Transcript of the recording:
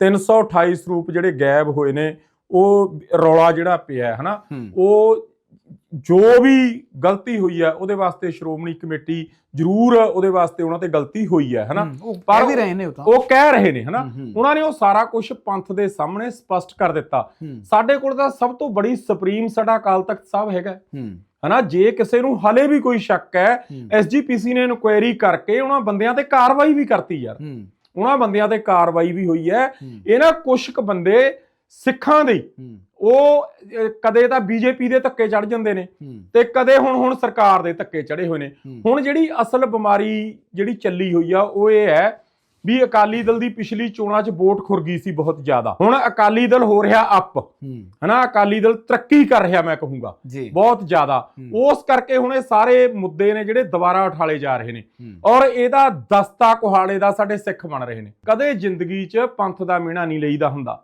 328 ਸਰੂਪ ਜਿਹੜੇ ਗਾਇਬ ਹੋਏ ਨੇ ਉਹ ਰੌਲਾ ਜਿਹੜਾ ਪਿਆ ਹੈ ਹਨਾ? ਹੂੰ। ਉਹ ਜੋ ਵੀ ਗਲਤੀ ਹੋਈ ਹੈ ਉਹਦੇ ਵਾਸਤੇ ਸ਼੍ਰੋਮਣੀ ਕਮੇਟੀ ਜ਼ਰੂਰ ਉਹਦੇ ਵਾਸਤੇ ਉਹਨਾਂ ਤੇ ਗਲਤੀ ਹੋਈ ਹੈ ਹਨਾ? ਪਰ ਵੀ ਰਹੇ ਨੇ ਉਹ ਤਾਂ। ਉਹ ਕਹਿ ਰਹੇ ਨੇ ਹਨਾ? ਉਹਨਾਂ ਨੇ ਉਹ ਸਾਰਾ ਕੁਝ ਪੰਥ ਦੇ ਸਾਹਮਣੇ ਸਪਸ਼ਟ ਕਰ ਦਿੱਤਾ। ਸਾਡੇ ਕੋਲ ਤਾਂ ਸਭ ਤੋਂ ਬੜੀ ਸੁਪਰੀਮ ਸਾਡਾ ਅਕਾਲ ਤਖਤ ਸਾਹਿਬ ਹੈਗਾ। ਹਨਾ ਜੇ ਕਿਸੇ ਨੂੰ ਹਲੇ ਵੀ ਕੋਈ ਸ਼ੱਕ ਹੈ ਐਸਜੀਪੀਸੀ ਨੇ ਇਨਕੁਆਇਰੀ ਕਰਕੇ ਉਹਨਾਂ ਬੰਦਿਆਂ ਤੇ ਕਾਰਵਾਈ ਵੀ ਕਰਤੀ ਯਾਰ। ਉਹਨਾਂ ਬੰਦਿਆਂ ਤੇ ਕਾਰਵਾਈ ਵੀ ਹੋਈ ਹੈ। ਇਹਨਾਂ ਕੁਝ ਕੁ ਬੰਦੇ ਸਿੱਖਾਂ ਦੇ ਉਹ ਕਦੇ ਤਾਂ ਬੀਜੇਪੀ ਦੇ ਧੱਕੇ ਚੜ ਜਾਂਦੇ ਨੇ ਤੇ ਕਦੇ ਹੁਣ ਹੁਣ ਸਰਕਾਰ ਦੇ ਧੱਕੇ ਚੜੇ ਹੋਏ ਨੇ। ਹੁਣ ਜਿਹੜੀ ਅਸਲ ਬਿਮਾਰੀ ਜਿਹੜੀ ਚੱਲੀ ਹੋਈ ਆ ਉਹ ਇਹ ਹੈ ਵੀ ਅਕਾਲੀ ਦਲ ਦੀ ਪਿਛਲੀ ਚੋਣਾਂ 'ਚ ਵੋਟ ਖੁਰ ਗਈ ਸੀ ਬਹੁਤ ਜ਼ਿਆਦਾ। ਹੁਣ ਅਕਾਲੀ ਦਲ ਹੋ ਰਿਹਾ ਅਪ। ਹਨਾ ਅਕਾਲੀ ਦਲ ਤਰੱਕੀ ਕਰ ਰਿਹਾ ਮੈਂ ਕਹੂੰਗਾ। ਬਹੁਤ ਜ਼ਿਆਦਾ। ਉਸ ਕਰਕੇ ਹੁਣ ਇਹ ਸਾਰੇ ਮੁੱਦੇ ਨੇ ਜਿਹੜੇ ਦੁਬਾਰਾ ਉਠਾਲੇ ਜਾ ਰਹੇ ਨੇ। ਔਰ ਇਹਦਾ ਦਸਤਾ ਕੁਹਾੜੇ ਦਾ ਸਾਡੇ ਸਿੱਖ ਬਣ ਰਹੇ ਨੇ। ਕਦੇ ਜ਼ਿੰਦਗੀ 'ਚ ਪੰਥ ਦਾ ਮਿਹਣਾ ਨਹੀਂ ਲਈਦਾ ਹੁੰਦਾ।